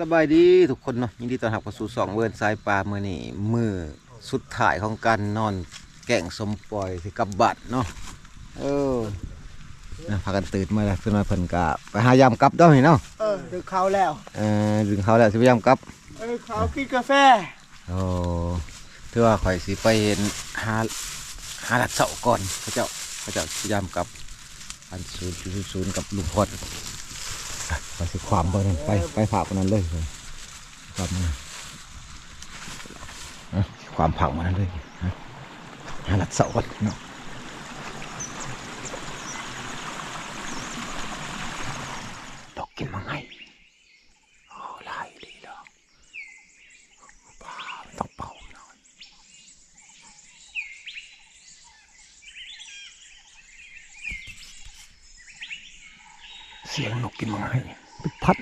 สบายดีทุกคนเนาะยินดีต้อนรับเข้าสู่สองเวิร์นสายปลาเมื่อนี้มือสุดท้ายของการนอนแก่งสมปล่อยที่กับบัดเนาะเออนะพากันตื่นมาแล้วขึ้นมาเพิ่นกะไปหายามกลับเด้อนี่เนาะเออดึกเขาแล้วเออดึงเขาแล้วสิพยายามกลับเออเขากินกาแฟโอ้ถือว่าข่อยสิไปเห็นหาหาลัดเสาก่อนพระเจ้าพระเจ้าพยายามกลับอันศูนย์ศูนย์ศูนย์กับลุงพอด ไปสิความไปนั่นไปไปผ่าคนนั้นเลยความมันนความผักมันนั้นเลยฮะหาลัดเสาก่อนเนาะดอกกินมาไงโอ้ลายดีดอก ว้าวต้องเป่าหน่อยเสียงนกกินมังไงเป็นพัด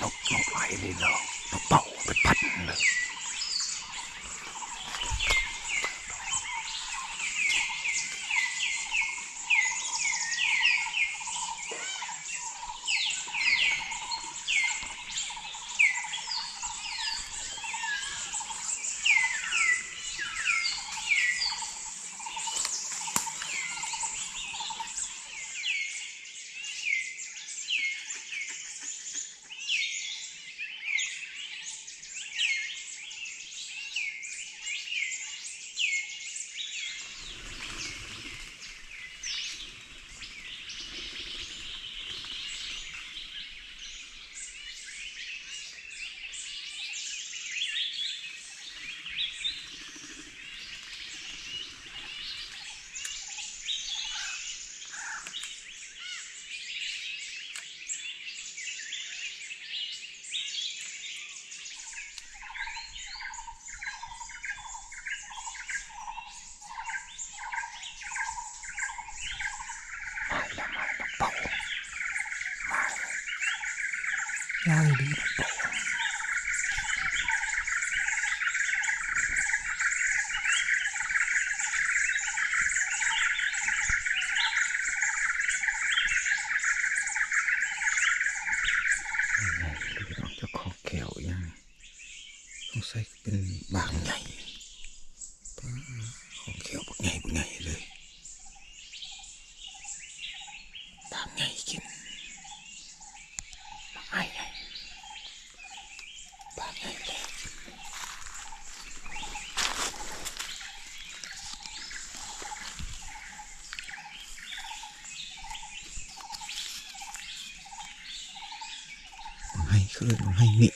นกนกไหลเลยเหรอนกเป่าเป็นพัดเลย มาแล้วมาแล้วนกเป่ามาเลยย่างดีนกเป่าเจ้าของแก้วยังสงสัยเป็นบางใหญ่ของแก้วบักใหญ่บักใหญ่เลย บางไงกินบางไงไงบางไงเลย บางไงเขาเลยบางไงหนี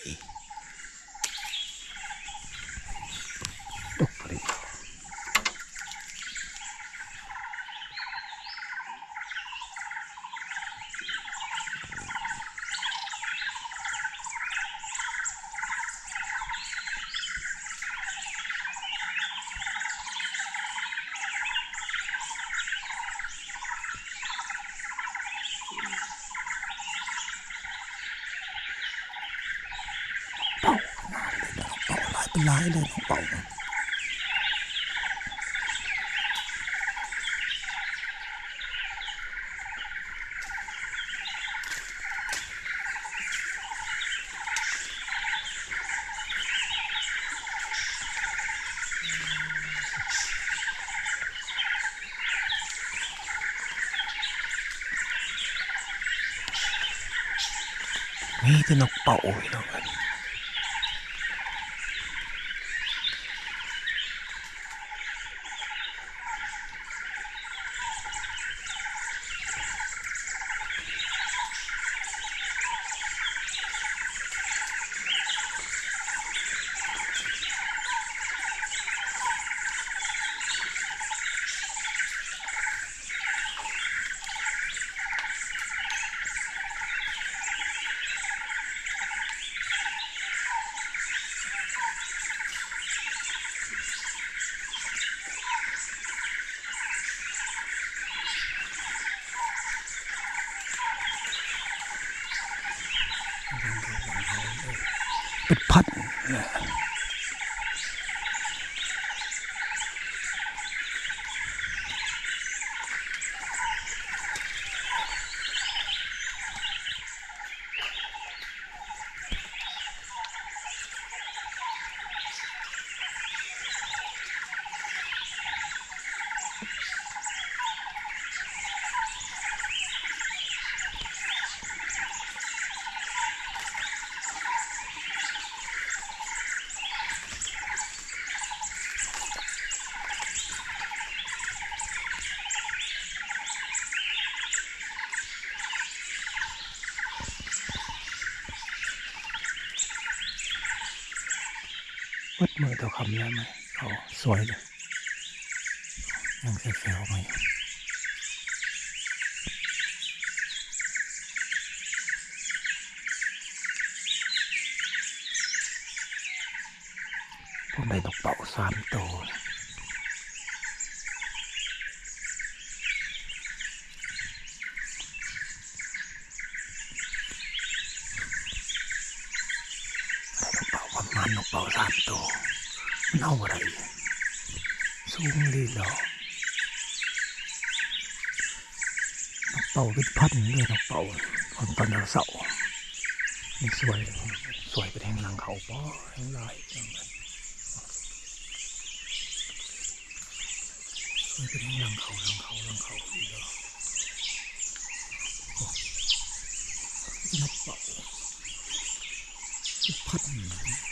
ตกเลย เป่ามาเลยนะเป่า หลายเป็นหลายเลยน้องเป่านะนี่คือนกเป่าพี่น้องเอ้ย เเป็ นพันวัดมือตัวคำแล้วไหมเขาสวยเลยยังเซลล์ๆมาอยู่ผมได้ดอกเป่าสามตัว นกเป่าประมาณ นกเป่าสามตัวมันเอาอะไรสูงเลยเหรอนกเป่าเป็นพันเลยนกเป่าตอนตอนเราเสานี่สวยสวยไปแทงหลังเขาป้อแทงลายจังเลยสวยไปแทงหลังเขาหลังเขาหลังเขาดีเหรอนกเป่าพัดป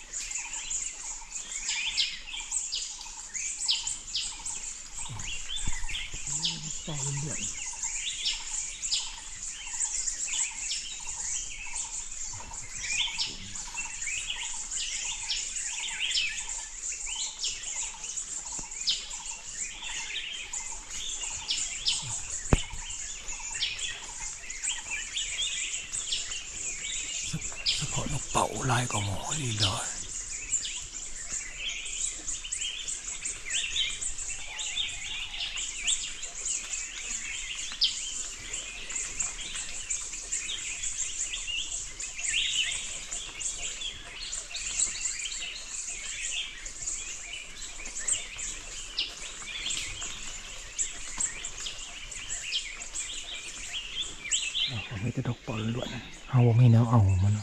ผมมีแต่ดกปอนล้วนเอาไม่แนวเอามัน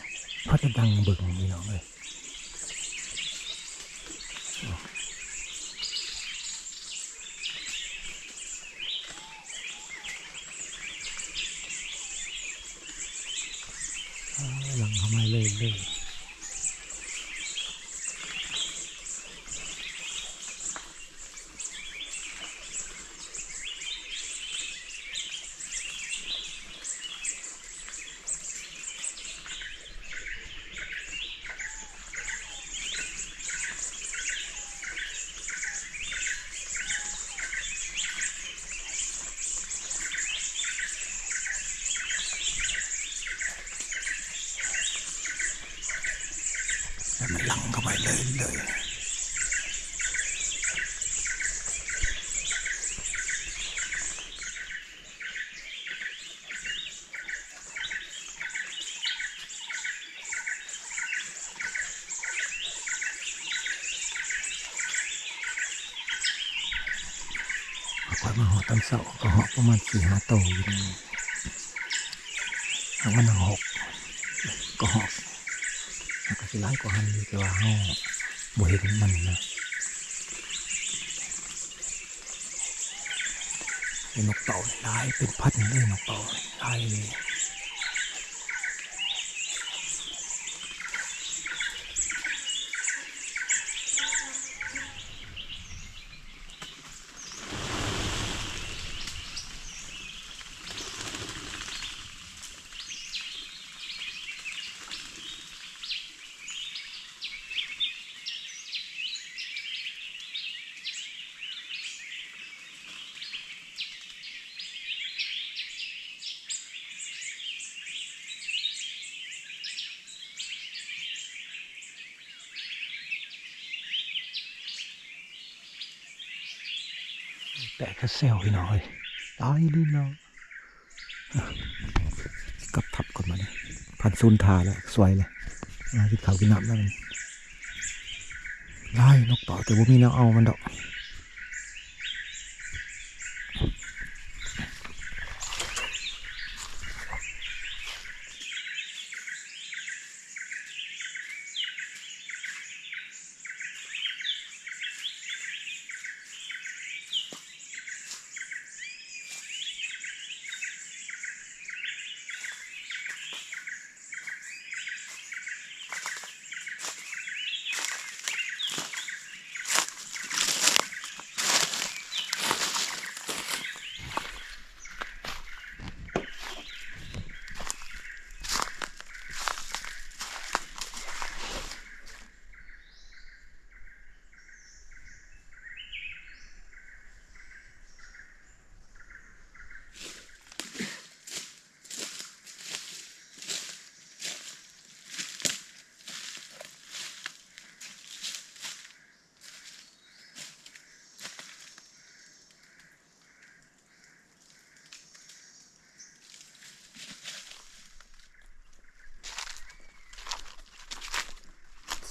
เพราะจะดังเบิ่งนี่เนาะเลย หลังเข้ามาเลยเลยแล้วมันหลังเข้าไปเลยเลยคอยมาหอ ตอนเสาก็เหาะประมาณสี่ห้าโตอยู่นี่หางมันหกก็หอกมันก็สิร้ายกว่าหันอยู่แต่ว่าเฮาบ่เห็นมันนะเป็นนกเต่าหลายเป็นพันเลยนกเต่าหลายเลย แต่แค่เซลพี่น้อยตายเลยเนาะอะกลับทับก่อนมาเนี่ยพันซุนทาแล้วสวยเลยมาที่เขากินน้ำแล้วมันไล่นกเป่าแต่ว่ามีแนวเอามันดอก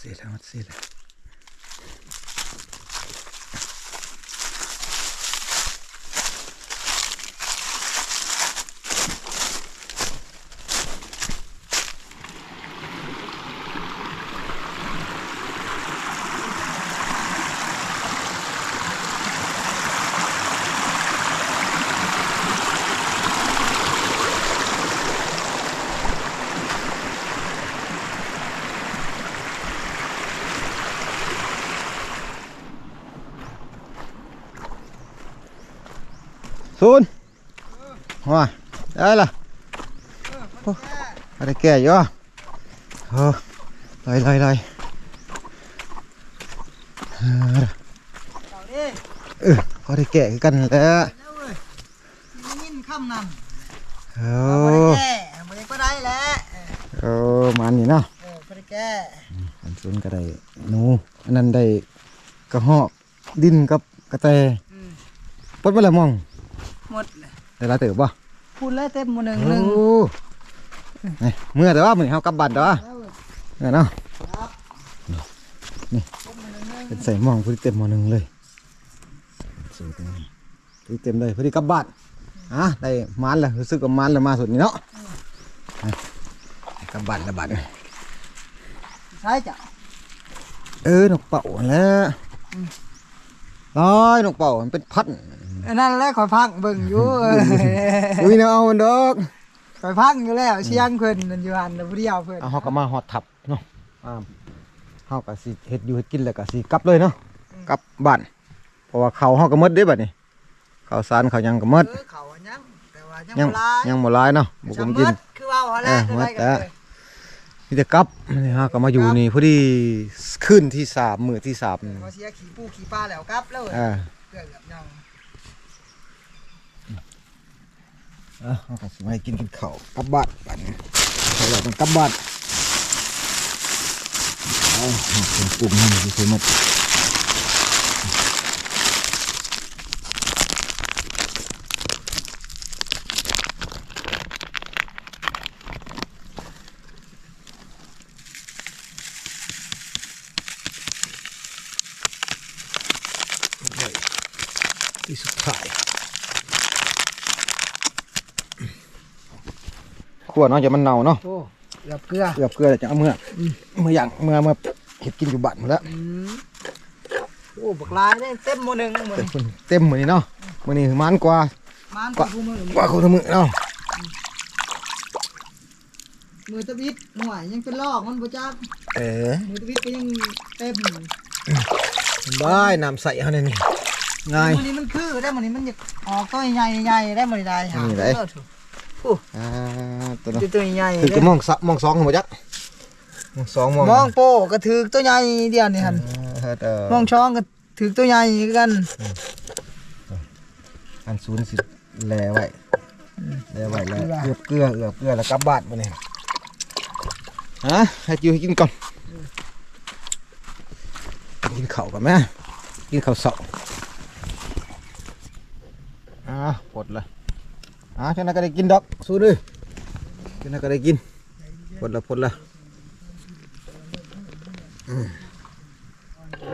เสียแล้ วมันเสียแล้วศูนย์ว้าได้ละโอ้อะไรแก่อยู่อะเออไล่ไล่ไล่เออเอาดิเออพอได้แก่คือกันแหล้วแล้วเว้ยมียินคำนำเอบ่ได้อแก้บ่ได้ก็ได้แหละเออเออมันนี่เนาะเออบ่ได้แก้อันศูนย์ก็ได้หนูอันนั้นได้กระหอกดินกับกระแตอืมปดมาแล้วมอง หมดเลยได้ละเติบป่ะพูดแล้วเต็มหมดหนึ่งโอ้หนึ่งนี่เมื่อแต่ว่ามือเฮากลับบ้านแต่ว่าแล้วเว้ยเนี่ยเนาะครับนี่พวกมันหนึ่งหนึ่งเป็นใส่หมองพอดีเต็มหมอหนึ่งเลยสวยจังเลยพอดีเต็มเลยพอดีกลับบ้านอะได้มันแล้วรู้สึกว่ามันแล้วมาสุดนี่เนาะอะได้กลับบ้านแล้วบ้านใช่จ้ะเออนกเป่าแล้วร้อยนกเป่ามันเป็นพัน อันนั้นแหละคอยพักเบิ่งอยู่เอออุ้ยเนาะเอามันดอกคอยพักอยู่แล้วเชียงเพิ่นนั่นอยู่หันน่ะผู้เดียวเพิ่นเอาเฮาก็มาฮอดทับเนาะอ่าเฮาก็สิเฮ็ดอยู่เฮ็ดกินแล้วก็สิกลับเลยเนาะกลับบ้านเพราะว่าเขาวเฮาก็หมดเด้บัดนี้ข้าวสารข้าวหยังก็หมดเออเขาอะยังแต่ว่ายังยังบ่หลายยังบ่หลายเนาะบ่จำกมเบิกินดคือว่าเอาแหละเออหมดได้แล้วกันเลยมีแต่กลับนี่ฮะก็มาอยู่นี่พอดีขึ้นที่สามมือที่สามเขาเสียขี่ปูขี่ปลาแล้วครับแล้วเว้ยอ่าเกือบกับยัง อะเอาก็สิมาให้กินกินข้าวกลับบ้านบ้านนี้ใส่แล้วต้องกลับบ้านเอาเป็นปุ่มนั่นสิเคยหมดไว้ที่สุดท้ายข วดเนาะจะมันเน่าเนาะโอ้เกือบเกลือเกลือเกลือแล้วจะเอาเมื่ออเมื่ออย่างเมื่อเมื่อเห็ดกินอยู่บ้านหมดแล้วอืมโอ้บักลายได้เต็มหมดหนึ่งหมดเต็มคนเต็มเหมือนนี้เนาะมือนี้มันกว่ามันกว่าผู้มือกว่าคนทั้งมือเนาะมือตะวิดหน่วยยังเป็นลอกมันบ่จักเออมือตะวิดก็ยังเต็มบ้ายน้ำใสเขาเนี่ยนี่ง่ายมันนี้มันคือได้มันนี้มันอยากออกตัวใหญ่ใหญ่ได้มันได้หานี่ได้เออถูกอ่า ตัวเนาะตัวใหญ่คือจะมองสะมองสองหัวจักมองสองมองมองโป้ก็ถือตัวใหญ่เดียวนี่หั่นเออเออมองช่องก็ถือตัวใหญ่คือกันอันศูนย์สิแลไว้แลไว้แล้วเกลือเกลือเอือเกลือแล้วกลับบ้านมาเนี่ยฮะให้จิวให้กินก่อนกินข้าวก่อนไหมกินข้าวเสาอ่าปลดเลยอ่าฉันน่ะก็ได้กินดอกสู้ดิฉั นน่ะก็ได้กินปลดละปลดละ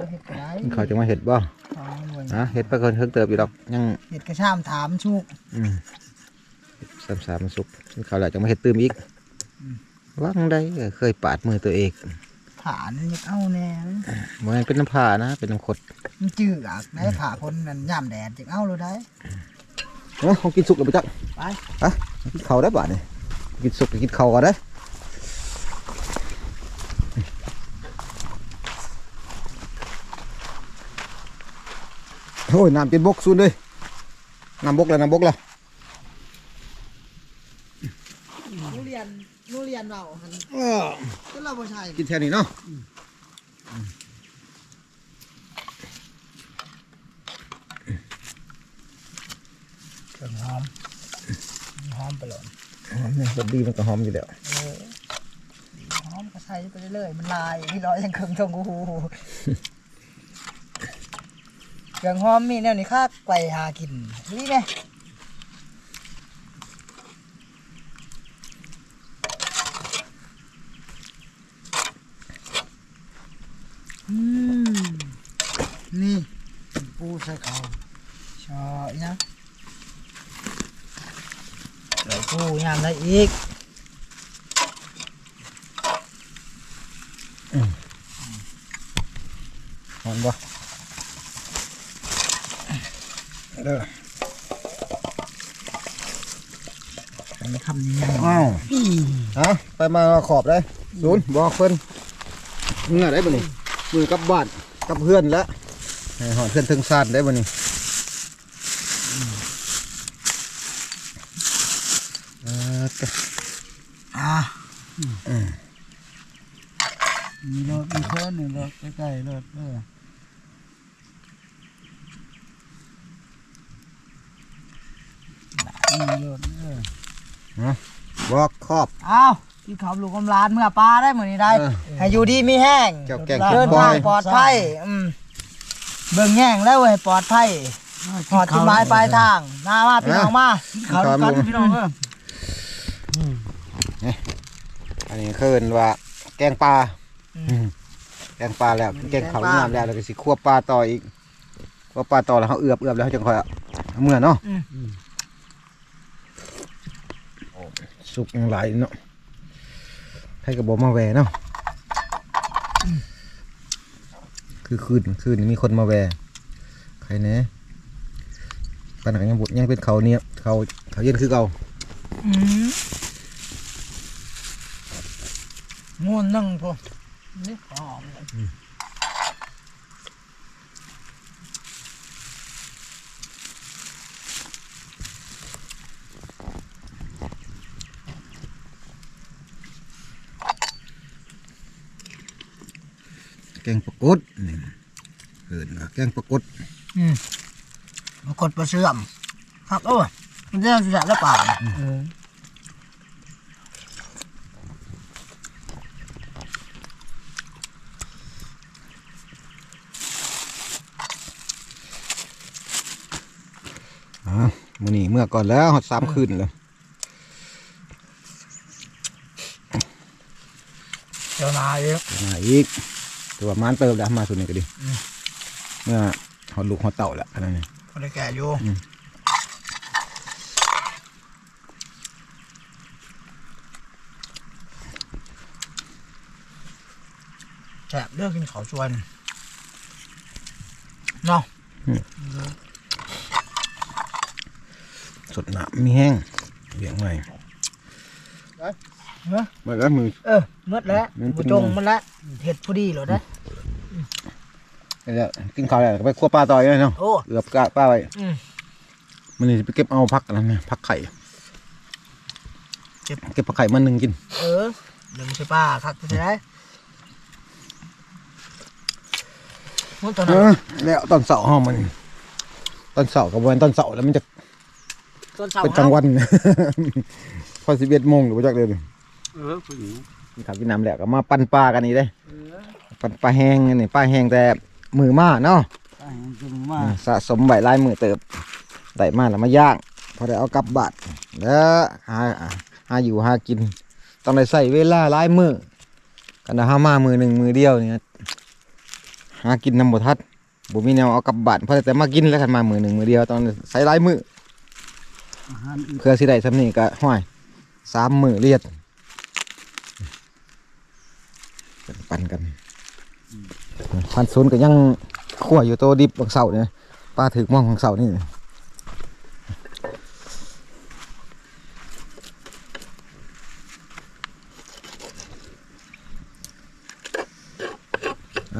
เห็ดกระไรเขาจะมาเห็ดบ่เอาหน่วยฮะเห็ดไปก่อนเพิ่งเติบอยู่ดอกยังเห็ดกระชามถามชุกอืมสามสามสุกเขาแหละจะมาเห็ดตื่มอีกว่างได้เออเคยปาดมือตัวเองผ่านนี่เอาแน่มันเป็นน้ำผ่านะเป็นน้ำขดมันจืดอะได้ผ่าคนนั่นย่ำแดดจึงเอาเลยได้เอ้าเขากินสุกแล้วไปจักไปฮะกินเขาวได้บ่านี่ กินสุกกินเขาวก่อนได้อโอ้ยน้ำเป็นบกซุนเลยน้ำบกแล้วน้ำบกแล้วนูเรียนนูเรียนเราหันเออก็เราบ่ใช่กินแค่นี้เนาะเครื่องหอมหอมไปเลย หอมเนี่ยสดีมันก็หอมอยู่แล้วเออหอมก็ใส่ไปเรื่อยๆมันลายพี่ร้อยยังเครื่องทงกูเครื่องหอมมีแนวนี้ค่าไก่หากินนี่ไงอืมนี่ปูใส่เขาชออีกนะ ใส่ปูยามได้อีกหอมบ่เด้ออันนี้คำนี้ยังอ้าวฮะไปมาขอบได้ศูนย์บอกเพิ่นเงื่อได้บ่นี่มือกลับบ้านกลับเพื่อนแล้วให้หอดเพื่อนถึงซานได้บ่นี่เออก็ อ่ามีรถมีคนหนึ่งรถใกล้ๆรถเออมีรถเออ บอกขอบอ้าวที่เขาลูกกำลานเมื่อปลาได้เหมือนนี้ได้เออให้อยู่ดีมีแห้งเจ้าแกงเดินปล่ทาองยปลอดภัยอืมเบิ่งแห้งแล้วให้ปลอดภัยหอดจุดหมายปลายทางหน้ามาพี่น้องมาเขาดูกันพี่น้องเอออันนี้คือว่าแกงปลาแกงปลาแล้วแกงเขาวน้ำแล้วแล้วก็สิคั่วปลาต่ออีกคั่วปลาต่อแล้วเขาเอือบเอือบแล้วเขาจังค่อยเอาเมื่อเนาะ สุกยังหลายเนาะให้กระบอกมาแวเนาะคือคืนคืนนี้มีคนมาแวใครเน่ปานนักยังบุยังเป็นเขาเนี่ยเขาเขาเย็นคือเก่าอืมม่วนนั่งพอนี่หอมเลย แกงปลากดนี่เกินว่าแกงปลากดอืมปรากฏประเสื่อมครับโอ้ยมันเรื่องสุดแล้วเปล่าเอออ่ามื้อนี้เมื่อก่อนแล้วฮอดสามคืนแล้วเจ้านายเองมาอีก แต่ว่ามานเติมแล้วมาสุดนี้ก็ดีเมื่อฮอดลูกฮอดเต่าแล้วอันนั้นนี่คนได้แก่อยู่อืมแฉบเลือกกินเขาชวนเนาะสดหนามีแห้งเลี้ยงไว้เนาะเมื่อแล้วมือ เออหมดแล้วมันเป็นบ่จงมันแล้วเห็ดพอดีเหรอนะ แล้วกินข้าวแล้วก็ไปคั่วปลาต่อยเลยเนาะโอ้เอือบกะปลาไว้อืม มันนี่ไปเก็บเอาผักอะไรเนี่ยผักไข่เก็บ เก็บผักไข่มาหนึ่งกินเออเดี๋ยวมันใช่ป้าครับจะได้มันตอนเอนั้นอแล้วตอนเสาร์ห้องมัน ตอนเสาร์กับวันตอนเสาร์แล้วมันจะตอนเช้าเป็นกลางวันพอสิบเอ็ดโมงหรือว่าจักเดือน เออผู้หญิงกินข้าวกินน้ำแล้วก็มาปั่นปลากันนี่ได้ปั่นปลาแห้งอันนี่ปลาแห้งแต่ มือมาเนาะไปจึงมาอืมสะสมใบลายมือเติบได้มาแล้วมาย่างพอได้เอากลับบ้านแล้วหาหาอยู่หากิน ต้องได้ใส่เวลาหลายมือกันนะหามามือหนึ่งมือเดียวเนี่ยหากินนำบ่ทัดบ่มีแนวเอากลับบ้านเพราะแต่มากินแล้วกันมามือหนึ่งมือเดียวตอนใส่หลายมืออาหารอื่นเพื่อสิได้สำนี้ก็ห้อยสามมือเลียดปั่นกัน พันศูนย์ก็ยังขั่วอยู่โตดิบบางเสาเนี่ยปลาถึกมองของเสานี่อ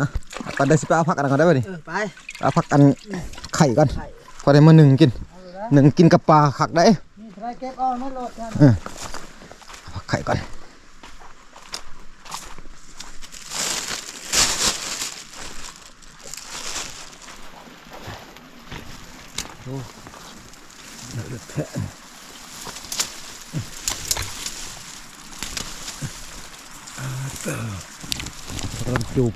ะปันได้สิไปเอาพักกันก่อนได้ป่ะนี่เออไปเอาพักกันไข่ก่อนไข่พอได้มาหนึ่งกินเอาเลยนะหนึ่งกินกับปลาขักได้นี่ใครเก็บเอาไม่โหลดกันพักไข่ก่อน เริ่มจูบ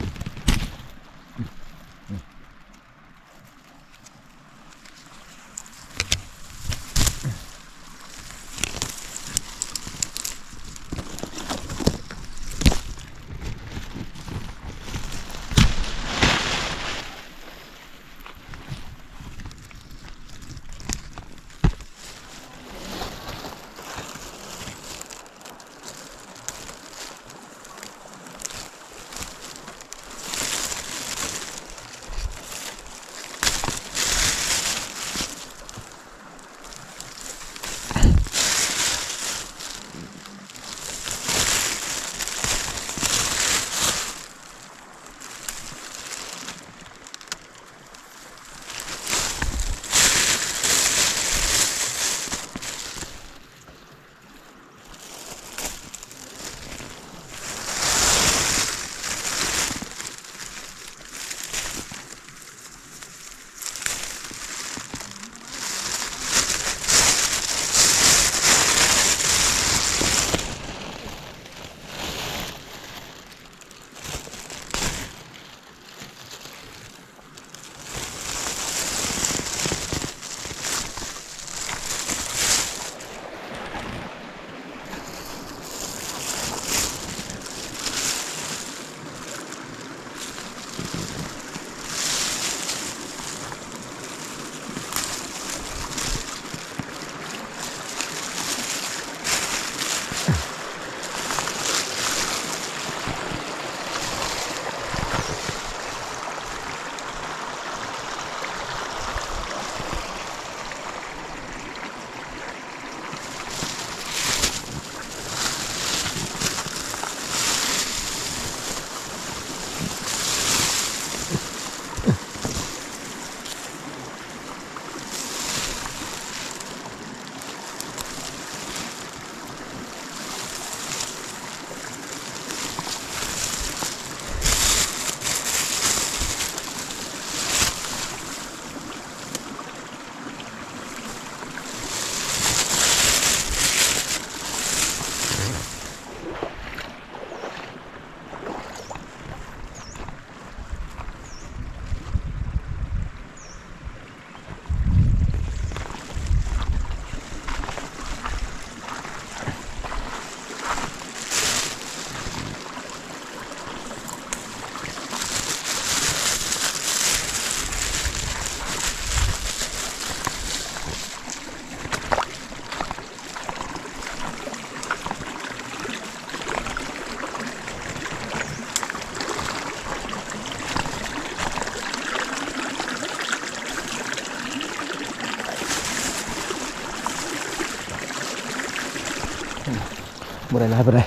บ่ได้หลายบ่ได้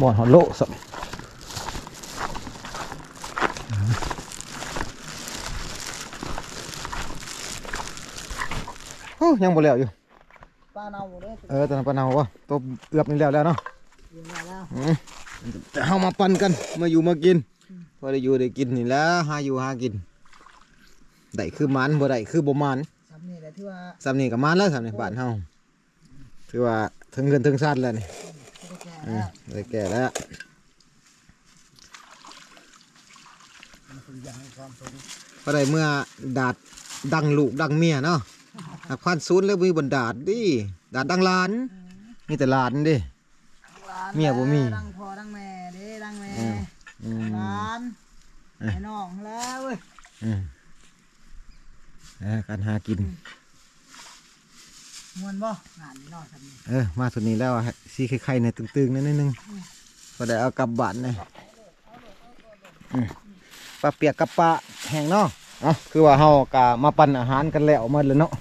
บ่อนหอโลสับโอ้ยังบ่แล้วอยู่ปลาเน่าเด้อเออตอนนั้นปะเนาวะตัวเอือบนี่แล้วแล้วเนาะกินมาแล้วอืมแต่เฮามาปั่นกันมาอยู่มากินพอได้อยู่ได้กินนี่แหล้วหาอยู่หากินได้คือหมันบ่ได้คือบ่หมันสำนี่แหละที่ว่าสำนี้ก็หมันแล้วสำนี้บ้านเฮา ถือว่าถึงเงินถึงชาติแล้วนี่จะได้แก่แล้วอืมได้แก่แล้วมันเป็นอย่างให้ความสนพอได้เมื่อดาดดังลูกดังเมียเนาะหักพันศูนย์แล้วมีบนดาดดิดาดดังหลานมีแต่หลานดิเมียบ่มีดังพอดังแม่เด้ดังแม่อืมอืมหลานไอ้น้องแล้วเว้ยอืมเออการหากิน มวนบ่งานนี่เนอนทำนี่เออ มาสุดนี้แล้วอะสีไข่ๆเนี่ยตึงๆนิดนึงก็ได้เอากลับบ้านเลยอืมปลาเปียกกับปลาแห้งเนาะเอะคือว่าเฮากะมาปั่นอาหารกันแล้วหมาแล้วเนาะ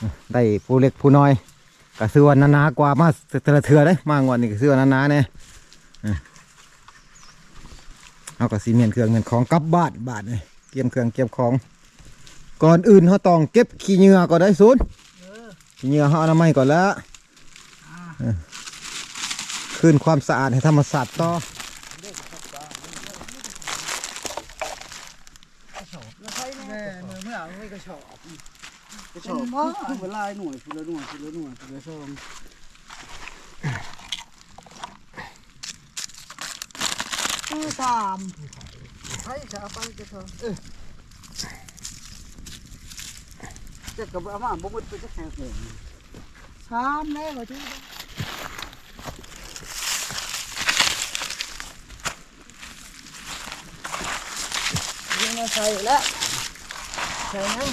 อืมได้ผู้เล็กผู้น้อยก็ซื้อว่านาๆกว่ามาเทื่อเทื่อๆเด้มางวดนี้ก็ซื้อว่านาๆเนี่ยอืมเอาก็สีเมียนเครื่องเงินของกลับบ้านบ้านเลยเก็บเครื่องเก็บของ ก่อนอื่นเขาต้องเก็บขี้เหงื่อก่อนได้ศูนย์ เออขี้เหงื่อเขาอนามัยก่อนแล้วอ่าคืนความสะอาดให้ธรรมศาสตร์ต่อแล้วใช้แม่เมื่อเมื่อเอาไว้กระสอบกระสอบเวลาหน่วยคือละหน่วยคือละหน่วยคือละซองตู้สามใช้จะเอาไปกระสอบ จะกับอาม่าบ่หมดไปจักแห่งเลยสามแล้วก็ที่ยังมาใส่แล้วใส่นั่ง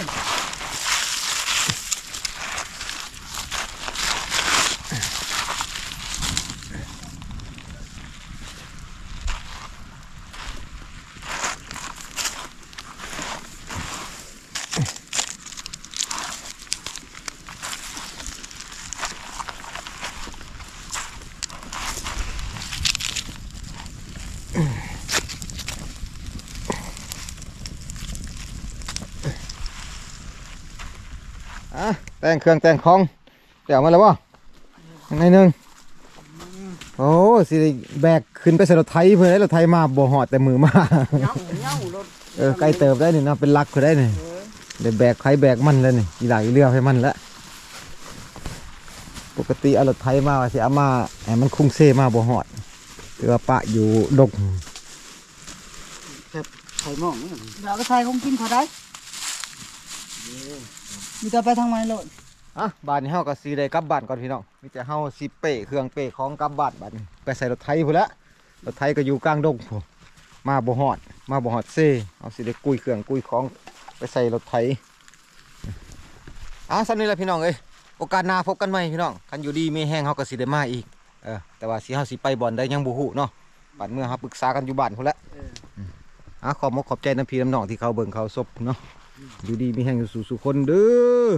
อะ แต่งเครื่องแต่งของเดี๋ยวมาแล้ววะยังไงหนึ่งโอ้สิได้แบกขึ้นไปใส่รถไถเพื่อให้รถไถมาบ่หอดแต่มือมาเหงาเหงารถเออไกลเติบได้นี่เนาะเป็นลักคือได้นี่เดี๋ยวแบกไถแบกมันแล้วนี่อีหลายเรือให้มันแล้วปกติเอารถไถมาว่าสิเอามาให้มันคุ้งเซมาบ่หอดหรือว่าปะอยู่ดกไข่มองนี่เดี๋ยวก็ใส่ของกินเขาได้ มีแต่ไปทางไหนโลดอะบ้านนี้เฮาก็สิได้กลับบ้านก่อนพี่น้องมีแต่เฮาสิเป้เครื่องเป้ของกลับบ้านบัดนี้ไปใส่รถไถพุ่นละรถไถก็อยู่กลางดงพุ่นมาบ่ฮอด มาบ่ฮอดเซเอาสิได้กุยเครื่องกุยของไปใส่รถไถอะสำนี้แหละพี่น้องเอ้ยโอกาสหน้าพบกันใหม่พี่น้องคันอยู่ดีมีแห้งเฮาก็สิได้มาอีกเออแต่ว่าสิเฮาสิไปบ่อนได้ยังบ่ฮู้เนาะบัดเมื่อเฮาปรึกษากันอยู่บ้านพุ่นละอะขอบมกขอบใจน้ำพี่น้ำน้องที่เขาเบิ่งเขาซบเนาะ อยู่ดีมีแห้งสู่สุคนเด้อ